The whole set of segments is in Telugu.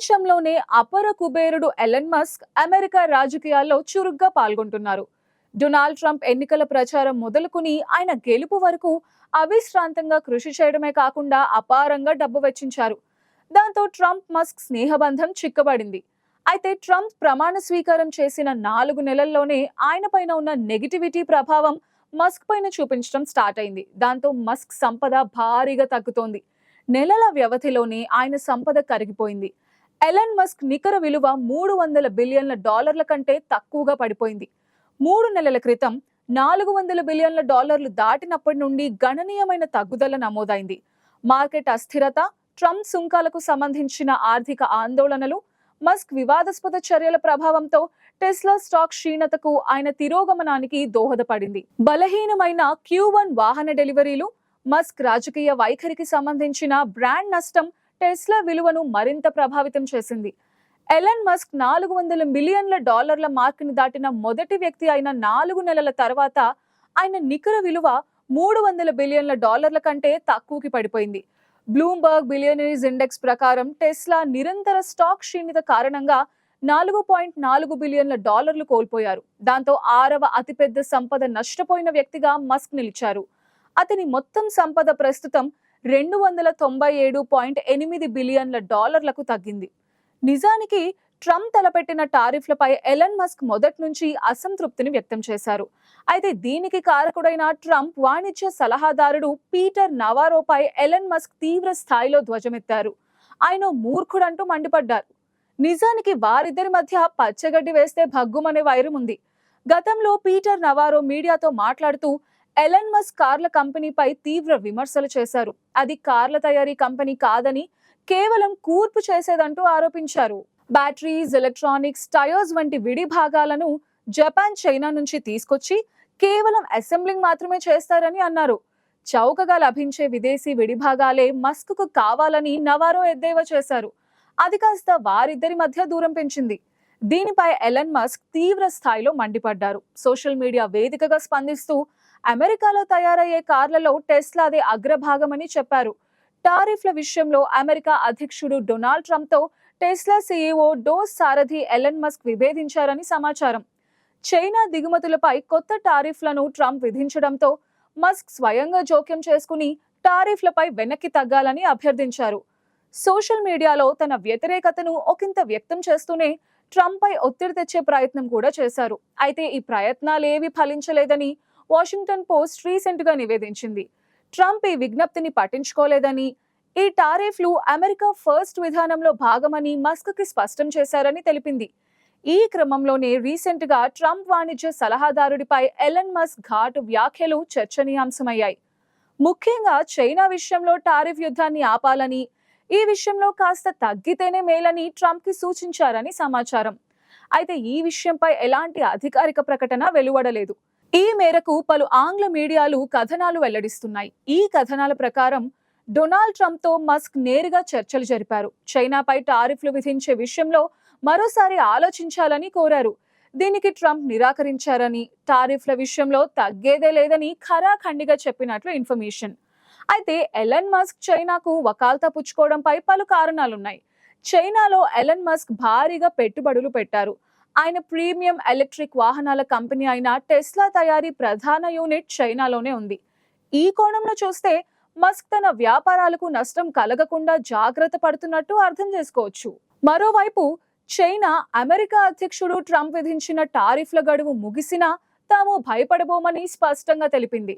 ప్రపంచంలోనే అపర కుబేరుడు ఎలన్ మస్క్ అమెరికా రాజకీయాల్లో చురుగ్గా పాల్గొంటున్నారు. డొనాల్డ్ ట్రంప్ ఎన్నికల ప్రచారం మొదలుకుని ఆయన గెలుపు వరకు అవిశ్రాంతంగా కృషి చేయడమే కాకుండా అపారంగా డబ్బు వెచ్చించారు. దాంతో ట్రంప్ మస్క్ స్నేహబంధం చిక్కబడింది. అయితే ట్రంప్ ప్రమాణ స్వీకారం చేసిన నాలుగు నెలల్లోనే ఆయన పైన ఉన్న నెగిటివిటీ ప్రభావం మస్క్ పైన చూపించడం స్టార్ట్ అయింది. దాంతో మస్క్ సంపద భారీగా తగ్గుతోంది. నెలల వ్యవధిలోనే ఆయన సంపద కరిగిపోయింది. ఎలన్ మస్క్ నికర విలువ మూడు వందల బిలియన్ల డాలర్ల కంటే తక్కువగా పడిపోయింది. మూడు నెలల క్రితం నాలుగు వందల బిలియన్ల డాలర్లు దాటినప్పటి నుండి గణనీయమైన తగ్గుదల నమోదైంది. మార్కెట్ అస్థిరత ట్రంప్ సుంకాలకు సంబంధించిన ఆర్థిక ఆందోళనలు మస్క్ వివాదాస్పద చర్యల ప్రభావంతో టెస్లా స్టాక్ క్షీణతకు ఆయన తిరోగమనానికి దోహదపడింది. బలహీనమైన క్యూ వన్ వాహన డెలివరీలు మస్క్ రాజకీయ వైఖరికి సంబంధించిన బ్రాండ్ నష్టం టెస్లా విలువను మరింత ప్రభావితం చేసింది. ఎలన్ మస్క్ నాలుగు వందల మిలియన్ల డాలర్ల మార్క్ని దాటిన మొదటి వ్యక్తి అయిన నాలుగు నెలల తర్వాత ఆయన నికర విలువ మూడు వందల బిలియన్ల డాలర్ల కంటే తక్కువకి పడిపోయింది. బ్లూంబర్గ్ బిలియనరీస్ ఇండెక్స్ ప్రకారం టెస్లా నిరంతర స్టాక్ క్షీణత కారణంగా నాలుగు పాయింట్ నాలుగు బిలియన్ల డాలర్లు కోల్పోయారు. దాంతో ఆరవ అతిపెద్ద సంపద నష్టపోయిన వ్యక్తిగా మస్క్ నిలిచారు. అతని మొత్తం సంపద ప్రస్తుతం రెండు వందల తొంభై ఏడు పాయింట్ ఎనిమిది బిలియన్ల డాలర్లకు తగ్గింది. నిజానికి ట్రంప్ తలపెట్టిన టారిఫ్లపై ఎలన్ మస్క్ మొదటి నుంచి అసంతృప్తిని వ్యక్తం చేశారు. అయితే దీనికి కారకుడైన ట్రంప్ వాణిజ్య సలహాదారుడు పీటర్ నవారోపై ఎలన్ మస్క్ తీవ్ర స్థాయిలో ధ్వజమెత్తారు. ఆయన మూర్ఖుడంటూ మండిపడ్డారు. నిజానికి వారిద్దరి మధ్య పచ్చగడ్డి వేస్తే భగ్గుమనే వైరం ఉంది. గతంలో పీటర్ నవారో మీడియాతో మాట్లాడుతూ ఎలన్ మస్క్ కార్ల కంపెనీపై తీవ్ర విమర్శలు చేశారు. అది కార్ల తయారీ కంపెనీ కాదని కేవలం కూర్పు చేసేదంటూ ఆరోపించారు. బ్యాటరీస్ ఎలక్ట్రానిక్స్ టైర్స్ వంటి విడి భాగాలను జపాన్ చైనా నుంచి తీసుకొచ్చి కేవలం అసెంబ్లింగ్ మాత్రమే చేస్తారని అన్నారు. చౌకగా లభించే విదేశీ విడిభాగాలే మస్క్కు కావాలని నవారో ఎద్దేవా చేశారు. అది కాస్త వారిద్దరి మధ్య దూరం పెంచింది. దీనిపై ఎలన్ మస్క్ తీవ్ర స్థాయిలో మండిపడ్డారు. సోషల్ మీడియా వేదికగా స్పందిస్తూ అమెరికాలో తయారయ్యే కార్లలో టెస్లాదే అగ్రభాగమని చెప్పారు. టారిఫ్ల విషయంలో అమెరికా అధ్యక్షుడు డొనాల్డ్ ట్రంప్తో టెస్లా సీఈఓ డోస్ సారథి ఎలన్ మస్క్ విభేదించారని సమాచారం. చైనా దిగుమతులపై కొత్త టారిఫ్లను ట్రంప్ విధించడంతో మస్క్ స్వయంగా జోక్యం చేసుకుని టారిఫ్లపై వెనక్కి తగ్గాలని అభ్యర్థించారు. సోషల్ మీడియాలో తన వ్యతిరేకతను ఒకంత వ్యక్తం చేస్తూనే ట్రంప్పై ఒత్తిడి తెచ్చే ప్రయత్నం కూడా చేశారు. అయితే ఈ ప్రయత్నాలేవి ఫలించలేదని వాషింగ్టన్ పోస్ట్ రీసెంట్గా నివేదించింది. ట్రంప్ ఈ విజ్ఞప్తిని పట్టించుకోలేదని ఈ టారిఫ్లు అమెరికా ఫస్ట్ విధానంలో భాగమని మస్క్కి స్పష్టం చేశారని తెలిపింది. ఈ క్రమంలోనే రీసెంట్గా ట్రంప్ వాణిజ్య సలహాదారుడిపై ఎలన్ మస్క్ ఘాటు వ్యాఖ్యలు చర్చనీయాంశమయ్యాయి. ముఖ్యంగా చైనా విషయంలో టారిఫ్ యుద్ధాన్ని ఆపాలని ఈ విషయంలో కాస్త తగ్గితేనే మేలని ట్రంప్కి సూచించారని సమాచారం. అయితే ఈ విషయంపై ఎలాంటి అధికారిక ప్రకటన వెలువడలేదు. ఈ మేరకు పలు ఆంగ్ల మీడియాలు కథనాలు వెల్లడిస్తున్నాయి. ఈ కథనాల ప్రకారం డొనాల్డ్ ట్రంప్తో మస్క్ నేరుగా చర్చలు జరిపారు. చైనాపై టారిఫ్లు విధించే విషయంలో మరోసారి ఆలోచించాలని కోరారు. దీనికి ట్రంప్ నిరాకరించారని టారిఫ్ల విషయంలో తగ్గేదే లేదని ఖరాఖండిగా చెప్పినట్లు ఇన్ఫర్మేషన్. అయితే ఎలన్ మస్క్ చైనాకు వకాల్తా పుచ్చుకోవడంపై పలు కారణాలున్నాయి. చైనాలో ఎలన్ మస్క్ భారీగా పెట్టుబడులు పెట్టారు. ఆయన ప్రీమియం ఎలక్ట్రిక్ వాహనాల కంపెనీ అయిన టెస్లా తయారీ ప్రధాన యూనిట్ చైనాలోనే ఉంది. ఈ కోణంలో చూస్తే మస్క్ తన వ్యాపారాలకు నష్టం కలగకుండా జాగ్రత్త పడుతున్నట్టు అర్థం చేసుకోవచ్చు. మరోవైపు చైనా అమెరికా అధ్యక్షుడు ట్రంప్ విధించిన టారిఫ్ల గడువు ముగిసినా తాము భయపడబోమని స్పష్టంగా తెలిపింది.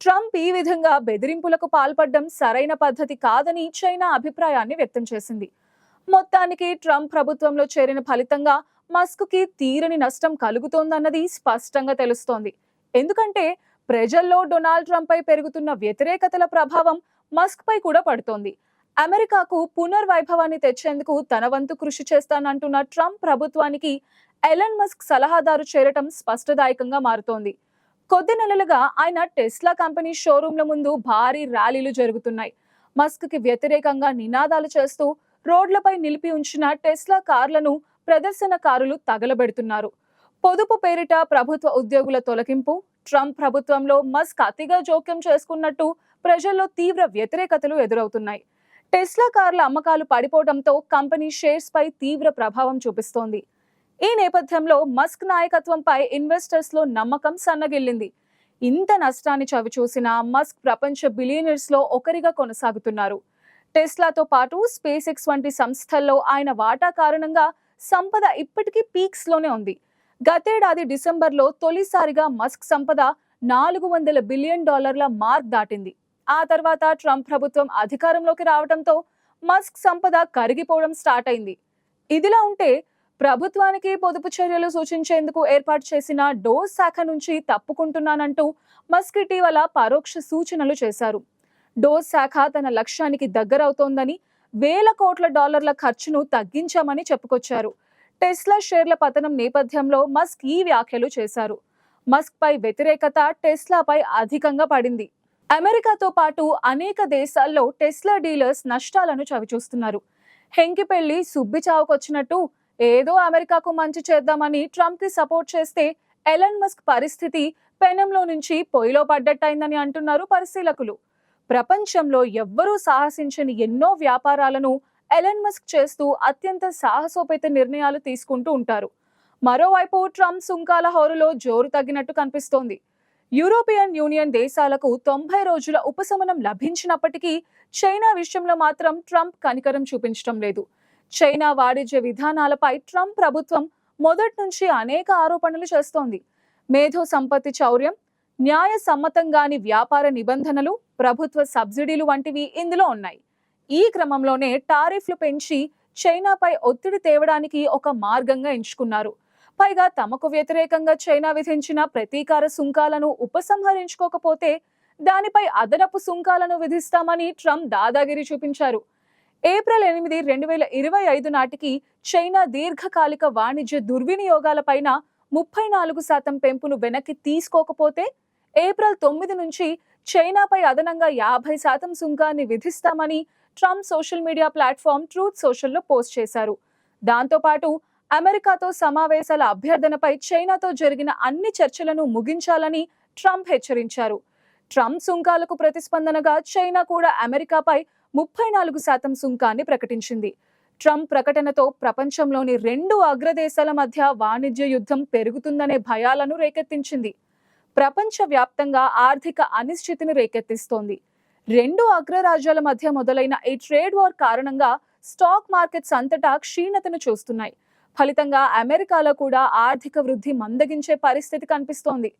ట్రంప్ ఈ విధంగా బెదిరింపులకు పాల్పడడం సరైన పద్ధతి కాదని చైనా అభిప్రాయాన్ని వ్యక్తం చేసింది. మొత్తానికి ట్రంప్ ప్రభుత్వంలో చేరిన ఫలితంగా మస్క్కి తీరని నష్టం కలుగుతోందన్నది స్పష్టంగా తెలుస్తోంది. ఎందుకంటే ప్రజల్లో డొనాల్డ్ ట్రంప్ పై పెరుగుతున్న వ్యతిరేకతల ప్రభావం మస్క్ పై కూడా పడుతోంది. అమెరికాకు పునర్వైభవాన్ని తెచ్చేందుకు తన వంతు కృషి చేస్తానంటున్న ట్రంప్ ప్రభుత్వానికి ఎలన్ మస్క్ సలహాదారు చేరటం స్పష్టదాయకంగా మారుతోంది. కొద్ది నెలలుగా ఆయన టెస్లా కంపెనీ షోరూంల ముందు భారీ ర్యాలీలు జరుగుతున్నాయి. మస్క్కి వ్యతిరేకంగా నినాదాలు చేస్తూ రోడ్లపై నిలిపి ఉంచిన టెస్లా కార్లను ప్రదర్శనకారులు తగలబెడుతున్నారు. పొదుపు పేరిట ప్రభుత్వ ఉద్యోగుల తొలగింపు ట్రంప్ ప్రభుత్వంలో మస్క్ అతిగా జోక్యం చేసుకున్నట్టు ప్రజల్లో తీవ్ర వ్యతిరేకతలు ఎదురవుతున్నాయి. టెస్లా కార్ల అమ్మకాలు పడిపోవడంతో కంపెనీ షేర్స్ పై తీవ్ర ప్రభావం చూపిస్తోంది. ఈ నేపథ్యంలో మస్క్ నాయకత్వంపై ఇన్వెస్టర్స్లో నమ్మకం సన్నగిల్లింది. ఇంత నష్టాన్ని చవిచూసిన మస్క్ ప్రపంచ బిలియనర్స్లో ఒకరిగా కొనసాగుతున్నారు. టెస్లాతో పాటు స్పేస్ ఎక్స్ వంటి సంస్థల్లో ఆయన వాటా కారణంగా సంపద ఇప్పటికీ పీక్స్లోనే ఉంది. గతేడాది డిసెంబర్లో తొలిసారిగా మస్క్ సంపద నాలుగు వందల బిలియన్ డాలర్ల మార్క్ దాటింది. ఆ తర్వాత ట్రంప్ ప్రభుత్వం అధికారంలోకి రావడంతో మస్క్ సంపద కరిగిపోవడం స్టార్ట్ అయింది. ఇదిలా ఉంటే ప్రభుత్వానికి పొదుపు చర్యలు సూచించేందుకు ఏర్పాటు చేసిన డోస్ శాఖ నుంచి తప్పుకుంటున్నానంటూ మస్క్ ఇటీవల పరోక్ష సూచనలు చేశారు. డోస్ శాఖ తన లక్ష్యానికి దగ్గరవుతోందని వేల కోట్ల డాలర్ల ఖర్చును తగ్గించామని చెప్పుకొచ్చారు. టెస్లా షేర్ల పతనం నేపథ్యంలో మస్క్ ఈ వ్యాఖ్యలు చేశారు. మస్క్ పై వ్యతిరేకత టెస్లాపై అధికంగా పడింది. అమెరికాతో పాటు అనేక దేశాల్లో టెస్లా డీలర్స్ నష్టాలను చవిచూస్తున్నారు. హెంకిపెళ్ళి సుబ్బి చావుకొచ్చినట్టు ఏదో అమెరికాకు మంచి చేద్దామని ట్రంప్కి సపోర్ట్ చేస్తే ఎలన్ మస్క్ పరిస్థితి పెనంలో నుంచి పొయ్యిలో పడ్డట్టయిందని అంటున్నారు పరిశీలకులు. ప్రపంచంలో ఎవ్వరూ సాహసించని ఎన్నో వ్యాపారాలను ఎలన్ మస్క్ చేస్తూ అత్యంత సాహసోపేత నిర్ణయాలు తీసుకుంటూ ఉంటారు. మరోవైపు ట్రంప్ సుంకాల హోరులో జోరు తగ్గినట్టు కనిపిస్తోంది. యూరోపియన్ యూనియన్ దేశాలకు తొంభై రోజుల ఉపశమనం లభించినప్పటికీ చైనా విషయంలో మాత్రం ట్రంప్ కనికరం చూపించడం లేదు. చైనా వాణిజ్య విధానాలపై ట్రంప్ ప్రభుత్వం మొదటి నుంచి అనేక ఆరోపణలు చేస్తోంది. మేధో సంపత్తి చౌర్యం న్యాయ సమ్మతంగాని వ్యాపార నిబంధనలు ప్రభుత్వ సబ్సిడీలు వంటివి ఇందులో ఉన్నాయి. ఈ క్రమంలోనే టారిఫ్లు పెంచి చైనాపై ఒత్తిడి తేవడానికి ఒక మార్గంగా ఎంచుకున్నారు. పైగా తమకు వ్యతిరేకంగా చైనా విధించిన ప్రతీకార సుంకాలను ఉపసంహరించుకోకపోతే దానిపై అదనపు సుంకాలను విధిస్తామని ట్రంప్ దాదాగిరి చూపించారు. ఏప్రిల్ ఎనిమిది రెండు వేల ఇరవై ఐదు నాటికి చైనా దీర్ఘకాలిక వాణిజ్య దుర్వినియోగాలపైన ముప్పై నాలుగు శాతం పెంపును వెనక్కి తీసుకోకపోతే ఏప్రిల్ తొమ్మిది నుంచి చైనాపై అదనంగా యాభై శాతం సుంకాన్ని విధిస్తామని Trump social media platform truth సోషల్లో post చేశారు. దాంతోపాటు అమెరికాతో సమావేశాల అభ్యర్థనపై చైనాతో జరిగిన అన్ని చర్చలను ముగించాలని ట్రంప్ హెచ్చరించారు. ట్రంప్ సుంకాలకు ప్రతిస్పందనగా చైనా కూడా అమెరికాపై ముప్పై నాలుగు శాతం సుంకాన్ని ప్రకటించింది. ట్రంప్ ప్రకటనతో ప్రపంచంలోని రెండు అగ్రదేశాల మధ్య వాణిజ్య యుద్ధం పెరుగుతుందనే భయాలను రేకెత్తించింది. ప్రపంచవ్యాప్తంగా ఆర్థిక అనిశ్చితిని రేకెత్తిస్తోంది. రెండు అగ్రరాజ్యాల మధ్య మొదలైన ఈ ట్రేడ్ వార్ కారణంగా స్టాక్ మార్కెట్స్ అంతటా క్షీణతను చూస్తున్నాయి. ఫలితంగా అమెరికాలో కూడా ఆర్థిక వృద్ధి మందగించే పరిస్థితి కనిపిస్తోంది.